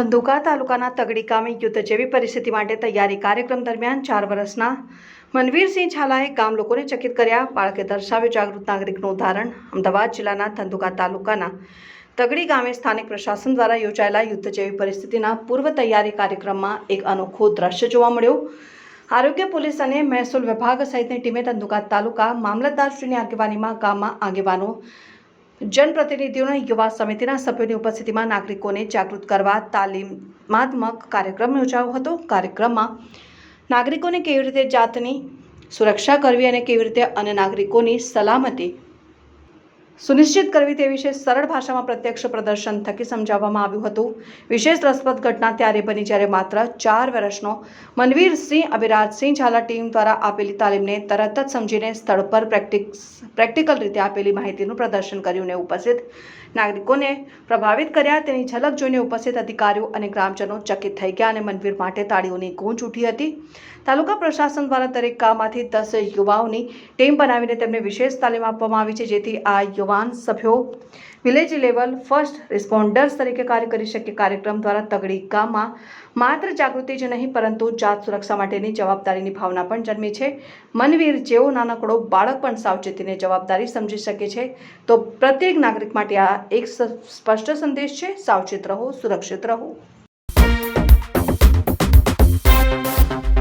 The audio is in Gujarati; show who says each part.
Speaker 1: ધંધુકા તાલુકાના તગડી ગામે યુદ્ધ જેવી પરિસ્થિતિ માટે તૈયારી કાર્યક્રમ દરમિયાન ચાર વર્ષના મનવીરસિંહ ઝાલાએ ગામ લોકોને ચકિત કર્યા. બાળકે દર્શાવ્યું જાગૃત નાગરિકનું ઉદાહરણ. અમદાવાદ જિલ્લાના ધંધુકા તાલુકાના તગડી ગામે સ્થાનિક પ્રશાસન દ્વારા યોજાયેલા યુદ્ધ જેવી પરિસ્થિતિના પૂર્વ તૈયારી કાર્યક્રમમાં એક અનોખો દ્રશ્ય જોવા મળ્યો. આરોગ્ય પોલીસ અને મહેસૂલ વિભાગ સહિતની ટીમે ધંધુકા તાલુકા મામલતદારશ્રીની આગેવાનીમાં ગામમાં આગેવાનો જનપ્રતિનિધિઓના યુવા સમિતિના સભ્યોની ઉપસ્થિતિમાં નાગરિકોને જાગૃત કરવા તાલીમાત્મક કાર્યક્રમ યોજાયો હતો. કાર્યક્રમમાં નાગરિકોને કેવી રીતે જાતની સુરક્ષા કરવી અને કેવી રીતે અન્ય નાગરિકોની સલામતી સુનિશ્ચિત કરવી તે વિશે સરળ ભાષામાં પ્રત્યક્ષ પ્રદર્શન થકી સમજાવવામાં આવ્યું હતું. વિશેષ રસપ્રદ ઘટના ત્યારે બની જ્યારે માત્ર ચાર વર્ષનો મનવીરસિંહ અભિરાજસિંહ ઝાલા ટીમ દ્વારા આપેલી તાલીમને તરત જ સમજીને સ્થળ પર પ્રેક્ટિક્સ પ્રેક્ટિકલ રીતે આપેલી માહિતીનું પ્રદર્શન કર્યું ને ઉપસ્થિત નાગરિકોને પ્રભાવિત કર્યા. તેની ઝલક જોઈને ઉપસ્થિત અધિકારીઓ અને ગ્રામજનો ચકિત થઈ ગયા અને મનવીર માટે તાળીઓની ગૂંજ ઉઠી હતી. તાલુકા પ્રશાસન દ્વારા દરેક ગામમાંથી દસ યુવાઓની ટીમ બનાવીને તેમને વિશેષ તાલીમ આપવામાં આવી છે, જેથી આ યુવાન સભ્યો વિલેજ લેવલ ફર્સ્ટ રિસ્પોન્ડર્સ તરીકે કાર્ય કરી શકે કાર્યક્રમ દ્વારા તગડી ગામમાં માત્ર જાગૃતિ જ નહીં, પરંતુ જાત સુરક્ષા માટેની જવાબદારીની ભાવના પણ જન્મી છે. મનવીર જેવો નાનકડો બાળક પણ સાવચેતીને જવાબદારી સમજી શકે છે. તો પ્રત્યેક નાગરિક માટે આ એક સ્પષ્ટ સંદેશ છે, સાવચેત રહો, સુરક્ષિત રહો.